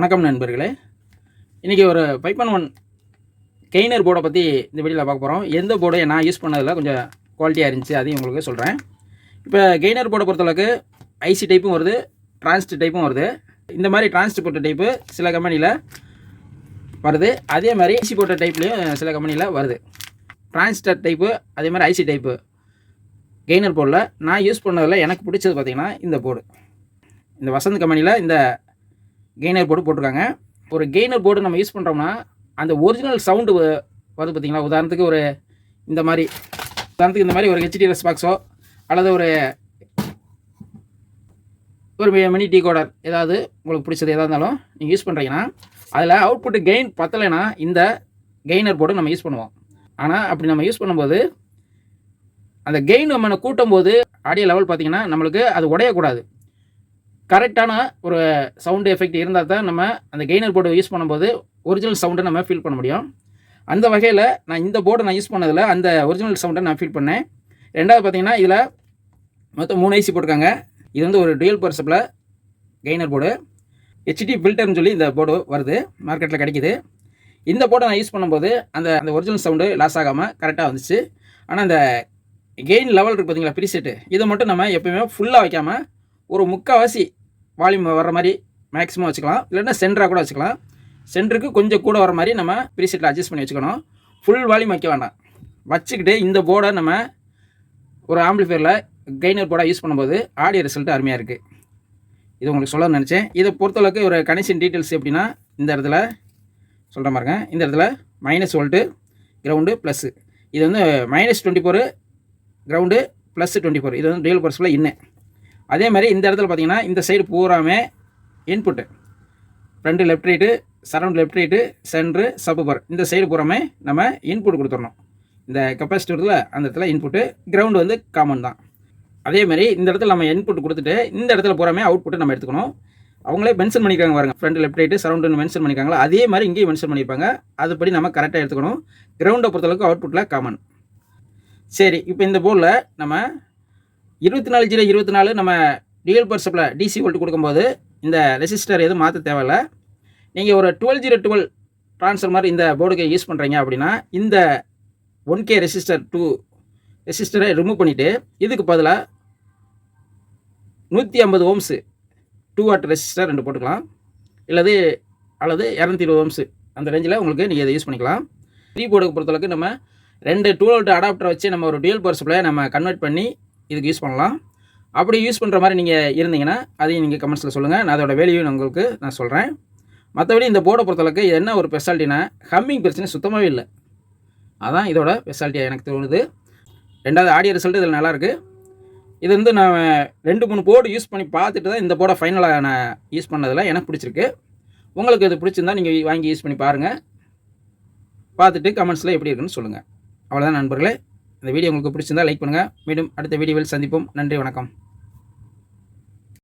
வணக்கம் நண்பர்களே. இன்றைக்கி ஒரு பைப்பன் ஒன் கெய்னர் போர்டை பற்றி இந்த வீடியோவில் பார்க்க போகிறோம் எந்த போர்டை நான் யூஸ் பண்ணதில் கொஞ்சம் குவாலிட்டியாக இருந்துச்சு அதையும் உங்களுக்கு சொல்கிறேன் இப்போ கெய்னர் போர்டை பொறுத்தளவுக்கு ஐசி டைப்பும் வருது டிரான்ஸ்ட் டைப்பும் வருது. இந்த மாதிரி டிரான்ஸ்ட் போட்ட டைப்பு சில கம்பெனியில் வருது. அதே மாதிரி ஐசி போட்ட டைப்லேயும் சில கம்பெனியில் வருது. டிரான்ஸ்டர் டைப்பு அதே மாதிரி ஐசி டைப்பு கெய்னர் போர்டில் நான் யூஸ் பண்ணதில் எனக்கு பிடிச்சது பார்த்திங்கன்னா இந்த போர்டு இந்த வசந்த் கம்பெனியில் இந்த கெய்னர் போர்டு போட்டிருக்காங்க. ஒரு கெய்னர் போர்டு நம்ம யூஸ் பண்ணுறோம்னா அந்த ஒரிஜினல் சவுண்டு வருது பார்த்தீங்களா உதாரணத்துக்கு ஒரு இந்த மாதிரி உதாரணத்துக்கு இந்த மாதிரி ஒரு ஹெச்டிஎஸ் பாக்ஸோ அல்லது ஒரு ஒரு மினி டீ கோடர் ஏதாவது உங்களுக்கு பிடிச்சது எதாக இருந்தாலும் நீங்கள் யூஸ் பண்ணுறீங்கன்னா அதில் அவுட்புட்டு கெயின் பத்தலைன்னா இந்த கெய்னர் போர்டு நம்ம யூஸ் பண்ணுவோம். ஆனால் அப்படி நம்ம யூஸ் பண்ணும்போது அந்த கெயின் நம்ம கூட்டும் போது ஆடியோ லெவல் பார்த்தீங்கன்னா நம்மளுக்கு அது உடையக்கூடாது. கரெக்டான ஒரு சவுண்டு எஃபெக்ட் இருந்தால் தான் நம்ம அந்த கெய்னர் போர்டு யூஸ் பண்ணும்போது ஒரிஜினல் சவுண்டை நம்ம ஃபீல் பண்ண முடியும். அந்த வகையில் நான் இந்த போர்டை நான் யூஸ் பண்ணதில் அந்த ஒரிஜினல் சவுண்டை நான் ஃபீல் பண்ணேன். ரெண்டாவது பார்த்தீங்கன்னா இதில் மொத்தம் மூணு ஐசி போட்டிருக்காங்க. இது வந்து ஒரு dual purpose gainer board HD ஃபில்டர்னு சொல்லி இந்த போர்டு வருது. மார்க்கெட்டில் கிடைக்குது. இந்த போர்டை நான் யூஸ் பண்ணும்போது அந்த அந்த ஒரிஜினல் சவுண்டு லாஸ் ஆகாமல் கரெக்டாக வந்துச்சு. ஆனால் அந்த கெயின் லெவல் இருக்குது பார்த்தீங்களா ப்ரீசெட்டு இதை மட்டும் நம்ம எப்பயுமே ஃபுல்லாக வைக்காமல் ஒரு முக்கால்வாசி வால்யூம் வர மாதிரி மேக்ஸிமம் வச்சுக்கலாம். இல்லைன்னா சென்டராக கூட வச்சுக்கலாம். சென்டருக்கு கொஞ்சம் கூட வர மாதிரி நம்ம ப்ரீசெட்டில் அட்ஜஸ்ட் பண்ணி வச்சுக்கணும். ஃபுல் வால்யூம் வைக்க வேண்டாம். வச்சுக்கிட்டு இந்த போர்டை நம்ம ஒரு ஆம்பிளிஃபையரில் கெய்னர் போர்டாக யூஸ் பண்ணும்போது ஆடியோ ரிசல்ட் அருமையாக இருக்குது இது உங்களுக்கு சொல்ல நினச்சேன். இதை பொறுத்தளவுக்கு ஒரு கனெக்ஷன் டீட்டெயில்ஸ் எப்படின்னா இந்த இடத்துல சொல்கிற மாதிரிங்க இந்த இடத்துல மைனஸ் வோல்ட்டு கிரவுண்டு ப்ளஸ்ஸு இது வந்து minus twenty four ground plus twenty four இது வந்து ரியல் பர்ஸில் இன்னும் அதே மாதிரி இந்த இடத்துல பார்த்தீங்கன்னா இந்த சைடு பூராமே input front left right surround left right centre subwoofer இந்த சைடு பூராமே நம்ம இன்புட் கொடுத்துடணும். இந்த கெப்பாசிட்டரில் அந்த இடத்துல இன்புட்டு கிரவுண்டு வந்து காமன் தான். அதே மாதிரி இந்த இடத்துல நம்ம இன்புட் கொடுத்துட்டு இந்த இடத்துல பூராமே அவுட்புட்டு நம்ம எடுத்துக்கணும். அவங்களே மென்ஷன் பண்ணிக்கிறாங்க பாருங்க. Front left right surround mention பண்ணிக்காங்களா அதே மாதிரி இங்கேயும் மென்ஷன் பண்ணியிருப்பாங்க அதுபடி நம்ம கரெக்டாக எடுத்துக்கணும். கிரவுண்டை பொறுத்தளவுக்கு அவுட்புட்டில் காமன் சரி இப்போ இந்த போர்டில் நம்ம இருபத்தி நாலு ஜீரோ இருபத்தி நாலு நம்ம டிஎல் பர்சப்பில் டிசி வோல்ட் கொடுக்கும்போது இந்த ரெசிஸ்டர் எதுவும் மாற்ற தேவையில்ல. நீங்கள் ஒரு டுவெல் ஜீரோ டுவெல் ட்ரான்ஸ்ஃபர் மாதிரி இந்த போர்டுக்கு யூஸ் பண்ணுறீங்க அப்படின்னா இந்த ஒன் கே ரெசிஸ்டர் டூ ரெசிஸ்டரை ரிமூவ் பண்ணிவிட்டு இதுக்கு பதிலாக நூற்றி ஐம்பது ஓம்ஸு டூ வாட் ரெசிஸ்டர் ரெண்டு போட்டுக்கலாம். இல்லது அல்லது இரநூத்தி இருபது ஓம்ஸு அந்த ரேஞ்சில் உங்களுக்கு நீங்கள் இதை யூஸ் பண்ணிக்கலாம். த்ரீ போர்டுக்கு பொறுத்தளவுக்கு நம்ம ரெண்டு டூ வோல்ட் அடாப்டரை வச்சு நம்ம ஒரு டியூல் பவர் சப்ளையை நம்ம கன்வெர்ட் பண்ணி இதுக்கு யூஸ் பண்ணலாம். அப்படி யூஸ் பண்ணுற மாதிரி நீங்கள் இருந்தீங்கன்னா அதையும் நீங்கள் கமெண்ட்ஸில் சொல்லுங்கள் நான் அதோட வேல்யூ நான் உங்களுக்கு நான் சொல்கிறேன் மற்றபடி இந்த போர்டை பொறுத்தளவுக்கு என்ன ஒரு ஸ்பெஷாலிட்டினா ஹம்மிங் பிரச்சனை சுத்தமாகவே இல்லை. அதான் இதோட ஸ்பெஷாலிட்டியாக எனக்கு தோணுது. ரெண்டாவது ஆடியோ ரிசல்ட் இதில் நல்லாயிருக்கு இது வந்து நான் ரெண்டு மூணு போர்டு யூஸ் பண்ணி பார்த்துட்டு தான் இந்த போர்டை ஃபைனலாக நான் யூஸ் பண்ணதில் எனக்கு பிடிச்சிருக்கு. உங்களுக்கு இது பிடிச்சிருந்தா நீங்கள் வாங்கி யூஸ் பண்ணி பாருங்கள் பார்த்துட்டு கமெண்ட்ஸில் எப்படி இருக்குன்னு சொல்லுங்கள் அவ்வளோதான் நண்பர்களே. இந்த வீடியோ உங்களுக்கு பிடிச்சிருந்தா லைக் பண்ணுங்கள் மீண்டும் அடுத்த வீடியோவில் சந்திப்போம். நன்றி வணக்கம்.